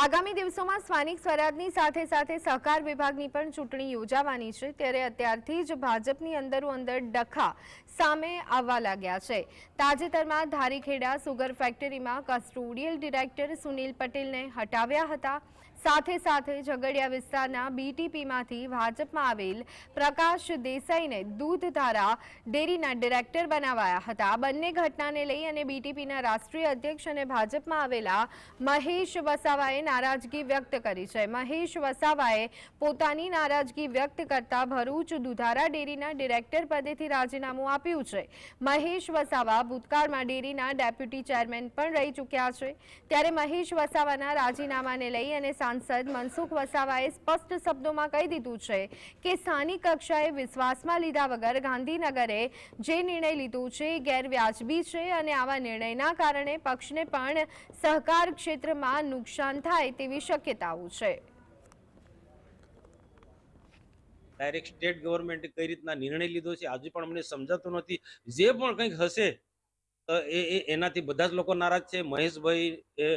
આગામી દિવસોમાં સ્થાનિક સ્વરાજની સાથે સાથે સહકાર વિભાગની પણ ચૂંટણી યોજાવાની છે ત્યારે અત્યારથી જ ભાજપની અંદરો અંદર ડખા સામે આવવા લાગ્યા છે. તાજેતરમાં ધારીખેડા સુગર ફેક્ટરીમાં કસ્ટોડિયલ ડિરેક્ટર સુનિલ પટેલને હટાવ્યા હતા. સાથે સાથે ઝઘડિયા વિસ્તારના બીટીપીમાંથી ભાજપમાં આવેલ પ્રકાશ દેસાઈને દૂધધારા ડેરીના ડિરેક્ટર બનાવાયા હતા. બંને ઘટનાને લઈ અને બીટીપીના રાષ્ટ્રીય અધ્યક્ષ અને ભાજપમાં આવેલા મહેશ વસાવાએ નારાજગી વ્યક્ત કરી છે. મહેશ વસાવાએ પોતાની નારાજગી વ્યક્ત કરતા ભરૂચ દુધારા ડેરીના ડિરેક્ટર પદેથી રાજીનામું આપ્યું છે. મહેશ વસાવા ભૂતકાળમાં ડેરીના ડેપ્યુટી ચેરમેન પણ રહી ચૂક્યા છે. ત્યારે મહેશ વસાવાના રાજીનામાને લઈ અને સાંસદ મનસુખ વસાવાએ સ્પષ્ટ શબ્દોમાં કહી દીધું છે કે સ્થાનિક કક્ષાએ વિશ્વાસમાં લીધા વગર ગાંધીનગરે જે નિર્ણય લીધો છે ગેરવ્યાજબી છે અને આવા નિર્ણયના કારણે પક્ષને પણ સહકાર ક્ષેત્રમાં નુકસાન થાય તેવી શક્યતાઓ છે. ડાયરેક્ટ સ્ટેટ ગવર્મેન્ટે કઈ રીતના નિર્ણય લીધો છે, આજે પણ મને સમજાતું નથી. જે પણ કંઈક હશે એ એનાથી બધા જ લોકો નારાજ છે. મહેશભાઈ એ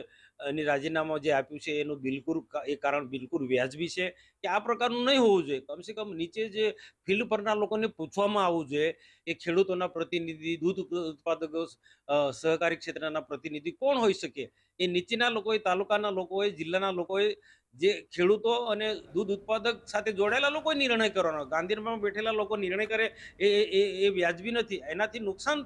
એની રાજીનામું જે આપ્યું છે, એનું બિલકુલ એ કારણ બિલકુલ વ્યાજબી છે કે આ પ્રકારનું નહીં હોવું જોઈએ. કમસે કમ નીચે જે ફિલ્ડ પરના લોકોને પૂછવામાં આવવું જોઈએ. એ ખેડૂતોના પ્રતિનિધિ, દૂધ ઉત્પાદકો સહકારી ક્ષેત્રના પ્રતિનિધિ કોણ હોઈ શકે? એ નીચેના લોકોએ, તાલુકાના લોકોએ, જિલ્લાના લોકોએ જે ખેડૂતો અને દૂધ ઉત્પાદક સાથે જોડાયેલા લોકોએ નિર્ણય કરવાનો. ગાંધીનગરમાં બેઠેલા લોકો નિર્ણય કરે, એ, એ- વ્યાજબી નથી. એનાથી નુકસાન